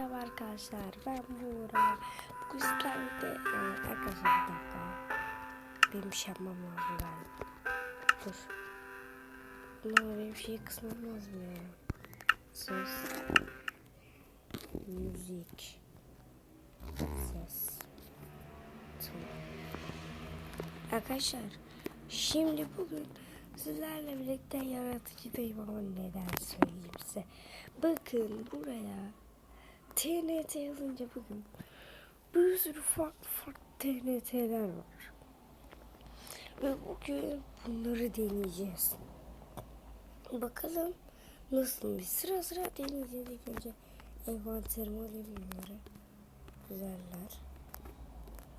Merhaba arkadaşlar ben Buğra. Bugün sizlerle de e, arkadaşlar bir dakika. Benim bir şey yapmam lazım galiba. Dur. Bunlar benim şeyi kısmam lazım ya. Ses. Müzik. Ses. Tamam. Arkadaşlar şimdi bugün sizlerle birlikte yaratıcıdayım ama neden söyleyeyim size. Bakın buraya TNT yazınca bugün bir sürü farklı farklı TNT'ler var. Ve bugün bunları deneyeceğiz. Bakalım nasıl bir sıra sıra deneyeceğiz ilk önce. Envanterime alayım bunları. Güzeller.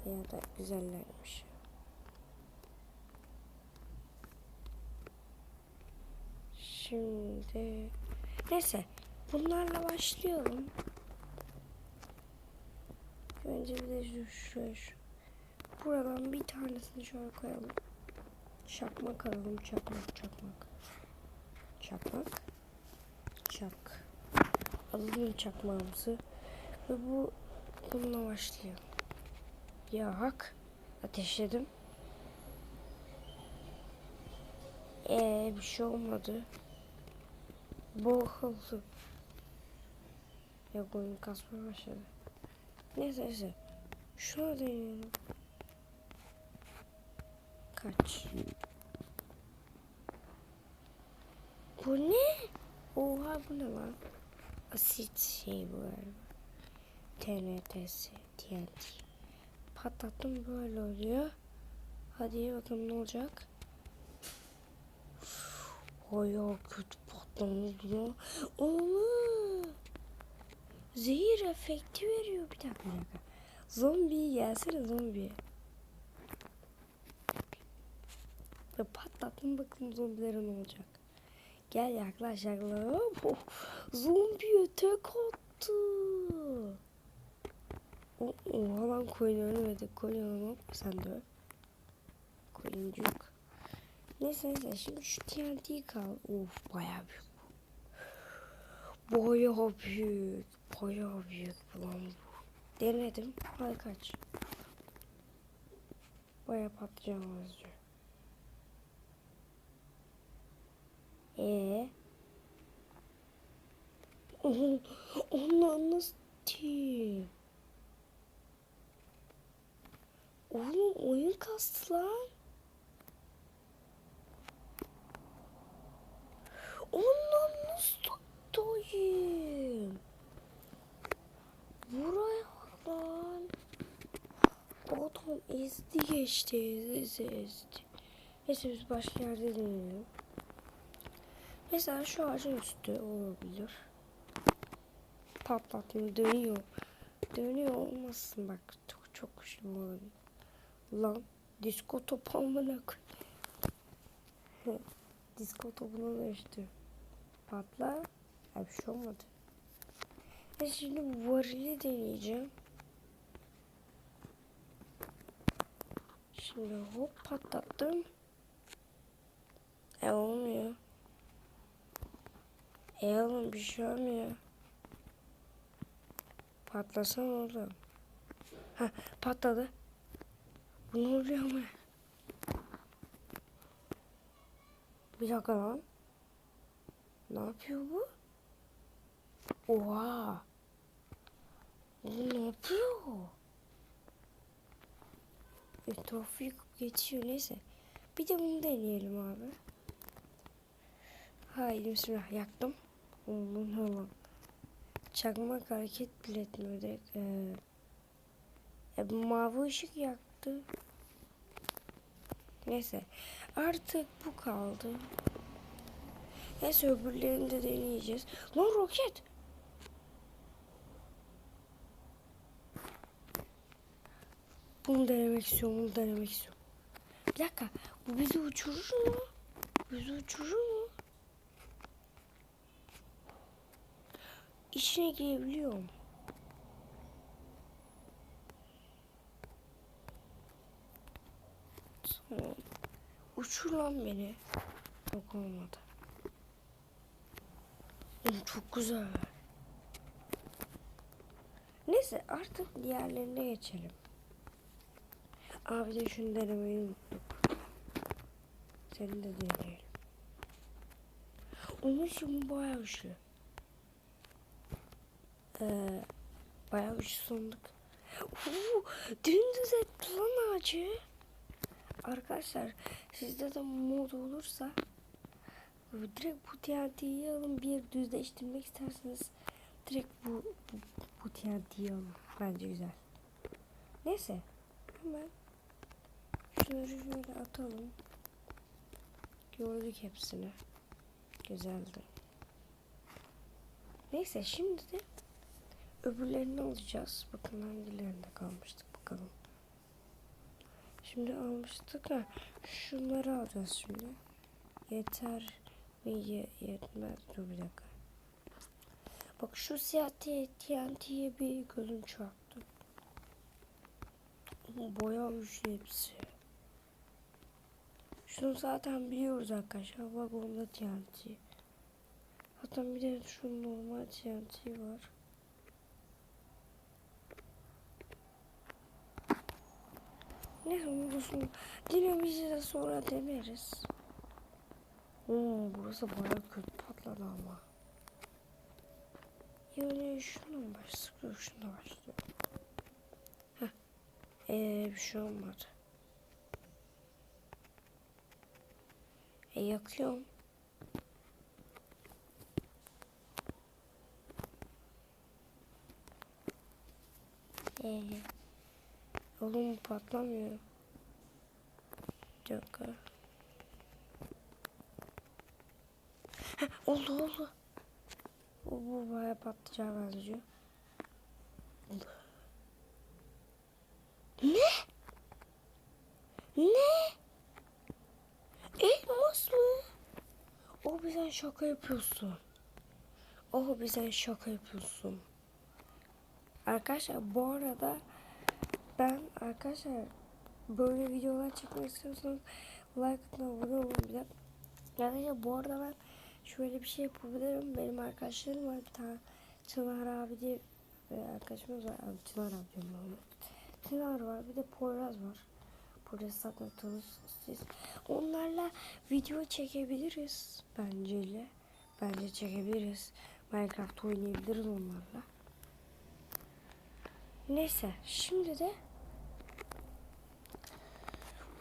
Veya da güzellermiş. Şimdi neyse bunlarla başlayalım. Önce bir de şu, şu, şu. Buradan bir tanesini şöyle koyalım. Çakmak alalım. Çakmak, çakmak. Çakmak. Çak. Alalım çakmağımızı. Ve bu bununla başlayalım. Yak. Ateşledim. Ee bir şey olmadı. Boğuldu. Ya oyun kasmaya başladı. Neyse neyse. Şuna deneyelim. Kaç. Bu ne? Oha bu ne lan? Asit şey bu galiba. TNT'si, TNT. Patlattım böyle oluyor. Hadi bakalım ne olacak. Bayağı kötü patlamış ya. Oğlum. Zehir efekti veriyor. Bir dakika bir dakika. Zombi gelsene zombi. Ve patlattım bakın zombilere ne olacak. Gel yaklaş yaklaş. Oh, zombiye tek attı. O, oha lan koyun ölmedi. Koyun hop sen de öl. Koyuncuk. Neyse neyse şimdi şu TNT'yi kal. Of bayağı büyük Bayağı büyük. Bayağı büyük lan bu. Denedim. Hadi kaç. Bayağı patlıcan azıcık. Ee? Onu nasıl diyeyim? Oğlum oyun kastı lan. Ondan nasıl tutayım? Buraya bak lan. Adam ezdi geçti. Ezdi ezdi. Neyse biz başka yerde deneyelim. Mesela şu ağacın üstü olabilir. Patlatıyor dönüyor. Dönüyor olmasın bak. Çok çok güçlü olabilir. Lan disko topu amına disko topuna dönüştü. Patla. Ya bir şey olmadı. Ben şimdi varili deneyeceğim. Şimdi hop patlattım. E olmuyor. E oğlum bir şey olmuyor. Patlasana oğlum. Ha patladı. Bu ne oluyor ama? Bir dakika lan. Ne yapıyor bu? Oha. Ne yapıyor? Etrafı yıkıp geçiyor neyse. Bir de bunu deneyelim abi. Haydi bismillah yaktım. Oğlum lan? Çakmak hareket bile etmiyor. Ee, e, mavi ışık yaktı. Neyse. Artık bu kaldı. Neyse öbürlerini de deneyeceğiz. Lan roket. Bunu denemek istiyorum, bunu denemek istiyorum. Bir dakika, bu bizi uçurur mu? Bizi uçurur mu? İçine girebiliyorum. Tamam. Uçur lan beni. Yok olmadı. Oğlum çok güzel. Neyse artık diğerlerine geçelim. Abi de şunu denemeyi unuttuk. Seni de deneyelim. Onun için bayağı güçlü. Ee, bayağı güçlü sandık. Uuu, dümdüz etti lan ağacı. Arkadaşlar sizde de mod olursa direkt bu TNT'yi alın bir düzleştirmek isterseniz direkt bu bu, bu TNT'yi alın. Bence güzel. Neyse hemen şunları şöyle atalım. Gördük hepsini. Güzeldi. Neyse şimdi de öbürlerini alacağız. Bakın hangilerinde kalmıştık bakalım. Şimdi almıştık ha. Şunları alacağız şimdi. Yeter mi ye- yetmez. Dur bir dakika. Bak şu siyah TNT'ye bir gözüm çarptı. Ama Bayağı hepsi. Şunu zaten biliyoruz arkadaşlar. Bak onda TNT. Zaten bir de şu normal TNT var. Ne olursun dinamizi de sonra deneriz. Oo, burası bayağı kötü patladı ama. Yani şuna mı başlıyor? Şuna başlıyor. Heh. Ee, bir şey olmadı. E yakıyorum. Ee, oğlum patlamıyor. Bir oldu oldu. Bu, bu bayağı patlayacağı benziyor. Oldu. Ne? Ne? Elmas mı? O şaka yapıyorsun. O bize şaka yapıyorsun. Arkadaşlar bu arada ben arkadaşlar böyle videolar çekmek istiyorsanız like atın abone olun bir de. Arkadaşlar bu arada ben şöyle bir şey yapabilirim. Benim arkadaşlarım var bir tane Çınar abi diye arkadaşımız var. Çınar abi diyorum. Çınar var bir de Poyraz var. Zaten tanırsınız siz. Onlarla video çekebiliriz bence. Bence çekebiliriz. Minecraft oynayabiliriz onlarla. Neyse şimdi de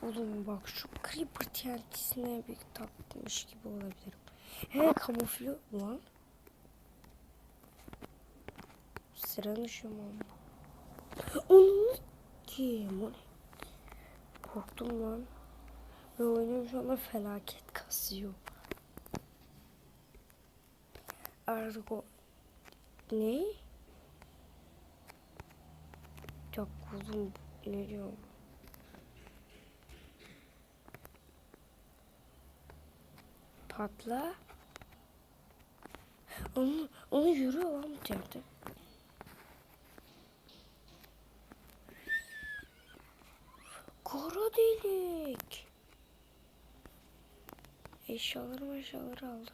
Oğlum bak şu Creeper TNT'sine bir takmış gibi olabilirim. He kamufle lan. Şu mu? Onu kim? O ne? Korktum lan. Ve oyunum şu anda felaket kasıyor. Artık o... Ne? Çok uzun ne diyorum? Patla. Onu, onu yürüyor lan bu Eşyaları eşyaları aldı.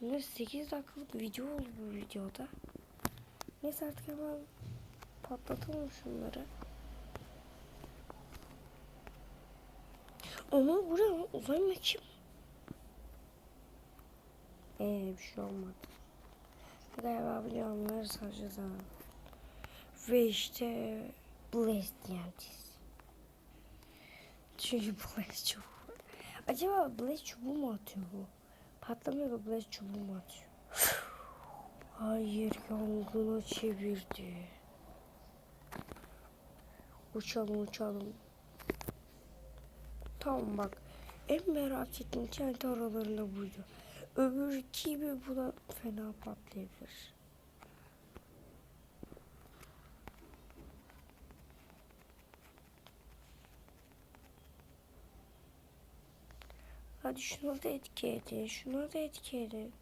Ne 8 dakikalık video oldu bu videoda. Neyse artık hemen patlatalım şunları. Ama buraya uzay mekiği Eee bir şey olmadı. Galiba biliyorlar sadece zaman. Ve işte Blaze TNT'si. Çünkü Blaze çubuğu. Acaba Blaze çubuğu mu atıyor bu? Patlamıyor da Blaze çubuğu mu atıyor? Hayır yangına çevirdi. Uçalım uçalım. Tamam bak. En merak ettiğim TNT aralarında buydu. Öbür gibi bu da fena patlayabilir. Hadi şunu da etki edin. Şunu da etki edin.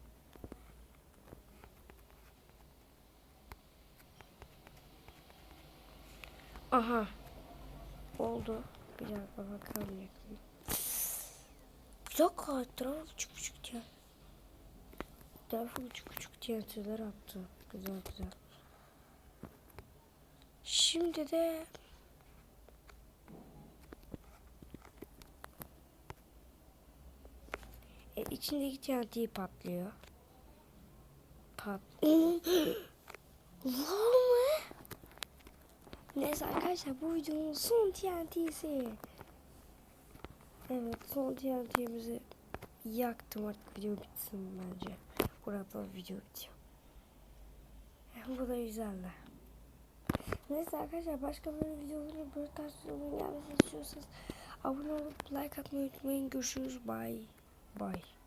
Aha. Oldu. Bir dakika bakalım yakın. Bir dakika etrafı küçük küçük diye. Etrafı küçük küçük TNT'ler attı. Güzel güzel. Şimdi de içindeki TNT patlıyor. Pat. Var mı? Neyse arkadaşlar bu videonun son TNT'si. Evet son TNT'mizi yaktım artık video bitsin bence. Burada video bitiyor. Bu da güzeldi. Neyse arkadaşlar başka böyle videoların böyle tarz videoların gelmesini istiyorsanız abone olup like atmayı unutmayın. Görüşürüz. Bye. Bye.